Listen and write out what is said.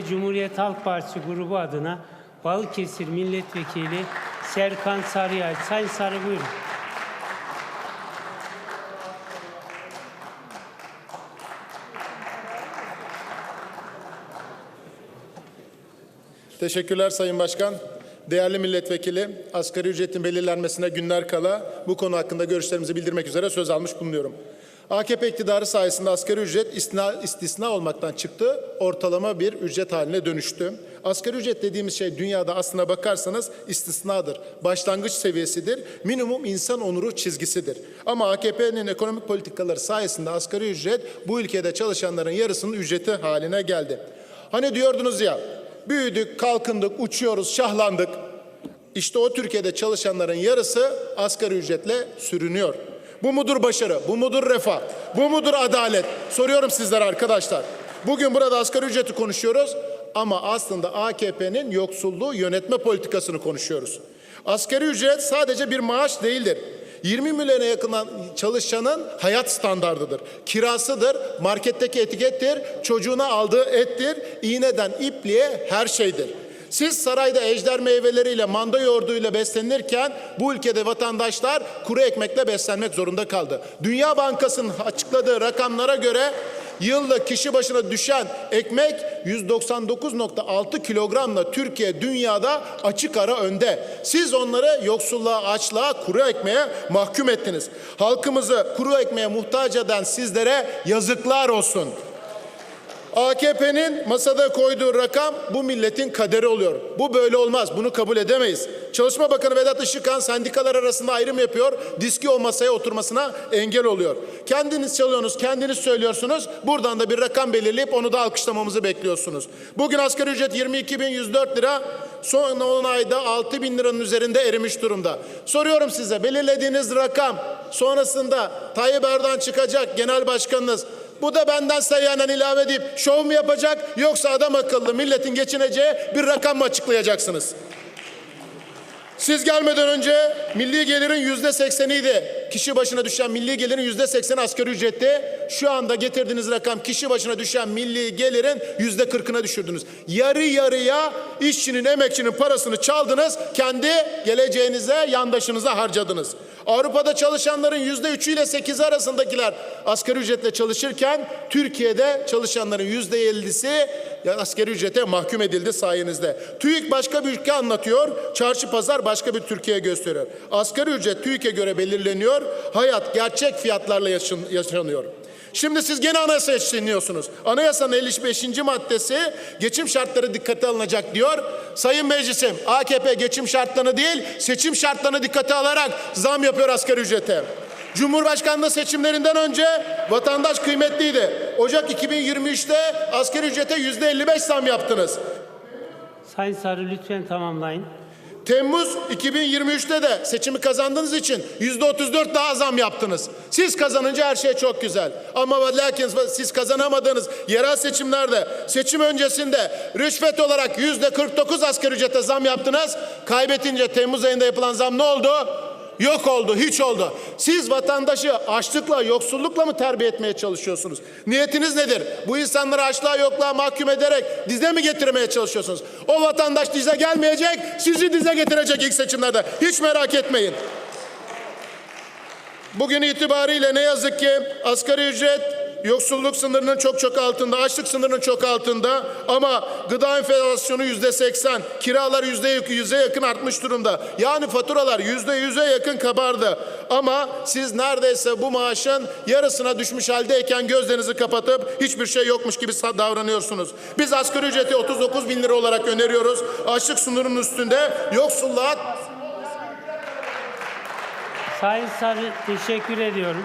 Cumhuriyet Halk Partisi grubu adına Balıkesir Milletvekili Serkan Sarıyer. Sayın Sarı buyurun. Teşekkürler Sayın Başkan. Değerli milletvekili, asgari ücretin belirlenmesine günler kala bu konu hakkında görüşlerimizi bildirmek üzere söz almış bulunuyorum. AKP iktidarı sayesinde asgari ücret istisna, istisna olmaktan çıktı, ortalama bir ücret haline dönüştü. Asgari ücret dediğimiz şey dünyada aslına bakarsanız istisnadır, başlangıç seviyesidir, minimum insan onuru çizgisidir. Ama AKP'nin ekonomik politikaları sayesinde asgari ücret bu ülkede çalışanların yarısının ücreti haline geldi. Hani diyordunuz ya, büyüdük, kalkındık, uçuyoruz, şahlandık. İşte o Türkiye'de çalışanların yarısı asgari ücretle sürünüyor. Bu mudur başarı? Bu mudur refah? Bu mudur adalet? Soruyorum sizlere arkadaşlar. Bugün burada asgari ücreti konuşuyoruz ama aslında AKP'nin yoksulluğu yönetme politikasını konuşuyoruz. Asgari ücret sadece bir maaş değildir. 20 milyona yakın çalışanın hayat standardıdır. Kirasıdır, marketteki etikettir, çocuğuna aldığı ettir, iğneden ipliğe her şeydir. Siz sarayda ejder meyveleriyle, manda yoğurduyla beslenirken bu ülkede vatandaşlar kuru ekmekle beslenmek zorunda kaldı. Dünya Bankası'nın açıkladığı rakamlara göre yılda kişi başına düşen ekmek 199.6 kilogramla Türkiye dünyada açık ara önde. Siz onları yoksulluğa, açlığa, kuru ekmeğe mahkum ettiniz. Halkımızı kuru ekmeğe muhtaç eden sizlere yazıklar olsun. AKP'nin masada koyduğu rakam bu milletin kaderi oluyor. Bu böyle olmaz. Bunu kabul edemeyiz. Çalışma Bakanı Vedat Işıkhan sendikalar arasında ayrım yapıyor. Diski o masaya oturmasına engel oluyor. Kendiniz çalıyorsunuz, kendiniz söylüyorsunuz. Buradan da bir rakam belirleyip onu da alkışlamamızı bekliyorsunuz. Bugün asgari ücret 22.104 lira. Son 10 ayda 6 bin liranın üzerinde erimiş durumda. Soruyorum size belirlediğiniz rakam sonrasında Tayyip Erdoğan çıkacak genel başkanınız bu da benden sayıyanen ilave edip şov mu yapacak yoksa adam akıllı milletin geçineceği bir rakam mı açıklayacaksınız? Siz gelmeden önce milli gelirin yüzde sekseniydi. Kişi başına düşen milli gelirin yüzde sekseni asgari ücretti. Şu anda getirdiğiniz rakam kişi başına düşen milli gelirin yüzde kırkına düşürdünüz. Yarı yarıya işçinin, emekçinin parasını çaldınız. Kendi geleceğinize, yandaşınıza harcadınız. Avrupa'da çalışanların yüzde üçü ile sekizi arasındakiler asgari ücretle çalışırken Türkiye'de çalışanların yüzde ellisi asgari ücrete mahkum edildi sayenizde. TÜİK başka bir ülke anlatıyor, çarşı pazar başka bir Türkiye gösteriyor. Asgari ücret TÜİK'e göre belirleniyor, hayat gerçek fiyatlarla yaşanıyor. Şimdi siz gene anayasa dinliyorsunuz. Anayasanın 55. maddesi geçim şartları dikkate alınacak diyor. Sayın Meclisim AKP geçim şartlarını değil seçim şartlarını dikkate alarak zam yapıyor asgari ücrete. Cumhurbaşkanlığı seçimlerinden önce vatandaş kıymetliydi. Ocak 2023'te asgari ücrete yüzde 55 zam yaptınız. Sayın Sarı lütfen tamamlayın. Temmuz 2023'te de seçimi kazandığınız için yüzde 34 daha zam yaptınız. Siz kazanınca her şey çok güzel. Ama ve lakin siz kazanamadığınız yerel seçimlerde seçim öncesinde rüşvet olarak yüzde 49 asgari ücrete zam yaptınız. Kaybetince Temmuz ayında yapılan zam ne oldu? Yok oldu, hiç oldu. Siz vatandaşı açlıkla, yoksullukla mı terbiye etmeye çalışıyorsunuz? Niyetiniz nedir? Bu insanları açlığa, yokluğa mahkum ederek dize mi getirmeye çalışıyorsunuz? O vatandaş dize gelmeyecek, sizi dize getirecek ilk seçimlerde. Hiç merak etmeyin. Bugün itibariyle ne yazık ki asgari ücret yoksulluk sınırının çok çok altında, açlık sınırının çok altında ama gıda enflasyonu yüzde seksen, kiralar yüzde yüze yakın artmış durumda. Yani faturalar yüzde yüze yakın kabardı. Ama siz neredeyse bu maaşın yarısına düşmüş haldeyken gözlerinizi kapatıp hiçbir şey yokmuş gibi davranıyorsunuz. Biz asgari ücreti 39 bin lira olarak öneriyoruz. Açlık sınırının üstünde yoksulluğa Sayın Sarı teşekkür ediyorum.